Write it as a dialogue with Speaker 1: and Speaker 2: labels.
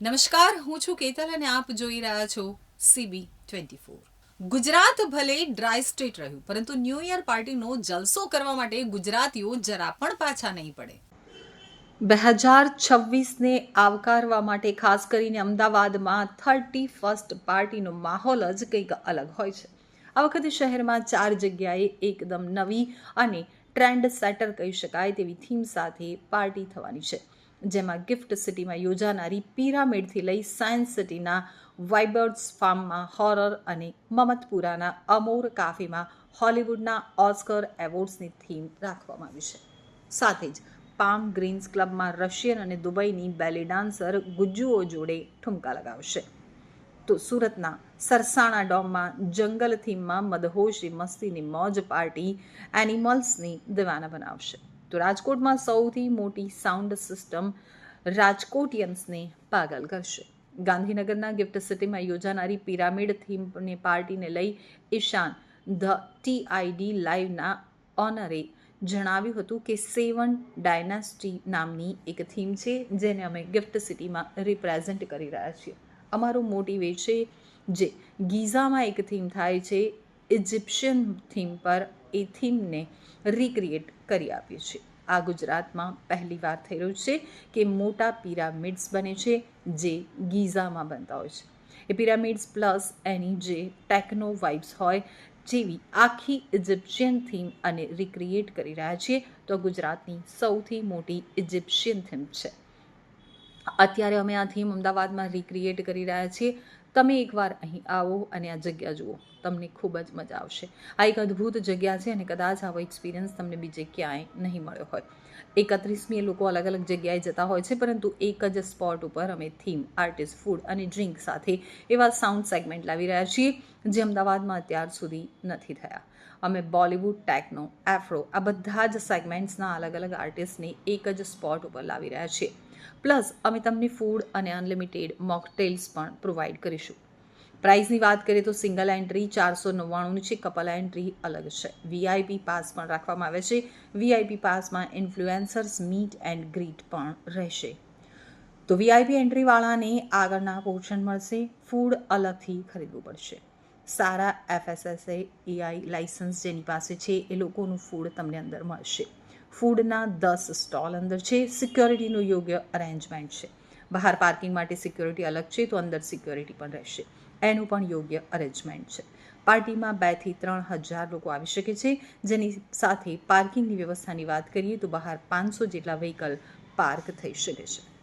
Speaker 1: નમસ્કાર, હું છું કેતલ અને આપ જોઈ રહ્યા છો સીબી ટ્વેન્ટી ફોર ગુજરાત ભલે ડ્રાય સ્ટેટ રહ્યું, પરંતુ ન્યૂ યર પાર્ટીનો જલસો કરવા માટે ગુજરાતીઓ જરા પણ પાછા નહીં પડે. બે હજાર છવ્વીસને આવકારવા માટે ખાસ કરીને અમદાવાદમાં થર્ટી ફર્સ્ટ પાર્ટીનો માહોલ જ કંઈક અલગ હોય છે. આ વખતે શહેરમાં ચાર જગ્યાએ એકદમ નવી અને ટ્રેન્ડ સેટર કહી શકાય તેવી થીમ સાથે પાર્ટી થવાની છે. જેમાં ગિફ્ટ સિટીમાં યોજાનારી પિરામિડથી લઈ સાયન્સ સિટીના વાઇબર્ડ્સ ફાર્મમાં હોરર અને મમતપુરાના અમોર કાફીમાં હોલિવૂડના ઓસ્કર એવોર્ડ્સની થીમ રાખવામાં આવી છે. સાથે જ પામ ગ્રીન્સ ક્લબમાં રશિયન અને દુબઈની બેલી ડાન્સર ગુજ્જુઓ જોડે ઠુમકા લગાવશે. તો સુરતના સરસાણા ડોમમાં જંગલ થીમમાં મદહોશી મસ્તીની મોજ પાર્ટી એનિમલ્સની દિવાના બનાવશે. તો રાજકોટમાં સૌથી મોટી સાઉન્ડ સિસ્ટમ રાજકોટિયન્સને પાગલ કરશે. ગાંધીનગરના ગિફ્ટ સિટીમાં યોજાનારી પિરામિડ થીમને પાર્ટીને લઈ ઈશાન ધ ટીઆઈડી લાઈવના ઓનરે જણાવ્યું હતું કે સેવન ડાયનાસ્ટી નામની એક થીમ છે, જેને અમે ગિફ્ટ સિટીમાં રિપ્રેઝેન્ટ કરી રહ્યા છીએ. અમારું મોટિવ છે જે ગીઝામાં એક થીમ થાય છે, ઇજિપ્શિયન થીમ પર એ થીમને રિક્રિએટ કરી આપીએ છીએ. આ ગુજરાતમાં પહેલી વાર થઈ રહ્યું છે કે મોટા પિરામિડ્સ બને છે જે ગીઝામાં બનતા હોય છે. એ પિરામિડ્સ પ્લસ એની જે ટેકનો વાઇબ્સ હોય જેવી આખી ઇજિપ્શિયન થીમ અને રિક્રિએટ કરી રહ્યા છીએ તો ગુજરાતની સૌથી મોટી ઇજિપ્શિયન થીમ છે. અત્યારે અમે આ થીમ અમદાવાદમાં રિક્રિએટ કરી રહ્યા છીએ. તમે એકવાર અહીં આવો અને આ જગ્યા જુઓ. તમને ખૂબ જ મજા આવશે. આ એક અદ્ભુત જગ્યા છે અને કદાચ આવો એક્સપિરિયન્સ તમને બીજે ક્યાંય નહીં મળ્યો હોય. એકત્રીસમી લોકો અલગ અલગ જગ્યાએ જતા હોય છે, પરંતુ એક જ સ્પોટ ઉપર અમે થીમ આર્ટિસ્ટ ફૂડ અને ડ્રિંક સાથે એવા સાઉન્ડ સેગમેન્ટ લાવી રહ્યા છીએ, જે અમદાવાદમાં અત્યાર સુધી નથી થયા. અમે બોલિવૂડ ટેકનો એફ્રો આ બધા જ સેગમેન્ટ્સના અલગ અલગ આર્ટિસ્ટને એક જ સ્પોટ ઉપર લાવી રહ્યા છીએ. પ્લસ અમે તમને ફૂડ અને અનલિમિટેડ મોકટેલ્સ પણ પ્રોવાઈડ કરીશું. પ્રાઇઝની વાત કરીએ તો સિંગલ એન્ટ્રી ચારસો નવ્વાણુંની છે, કપલ એન્ટ્રી અલગ છે. વીઆઈપી પાસ પણ રાખવામાં આવે છે. વીઆઈપી પાસમાં ઇન્ફ્લુએન્સર્સ મીટ એન્ડ ગ્રીટ પણ રહેશે. તો વીઆઈપી એન્ટ્રીવાળાને આગળના પોર્શન મળશે. ફૂડ અલગથી ખરીદવું પડશે. સારા એફએસએસએ, એઆઈ લાઇસન્સ જેની પાસે છે, એ લોકોનું ફૂડ તમને અંદર મળશે. ફૂડના દસ સ્ટોલ અંદર છે. સિક્યોરિટીનું યોગ્ય અરેન્જમેન્ટ છે. બહાર પાર્કિંગ માટે સિક્યોરિટી અલગ છે તો અંદર સિક્યોરિટી પણ રહેશે. એનું પણ યોગ્ય અરેન્જમેન્ટ છે. પાર્ટીમાં બેથી ત્રણ હજાર લોકો આવી શકે છે. જેની સાથે પાર્કિંગની વ્યવસ્થાની વાત કરીએ તો બહાર પાંચસો જેટલા વ્હીકલ પાર્ક થઈ શકે છે.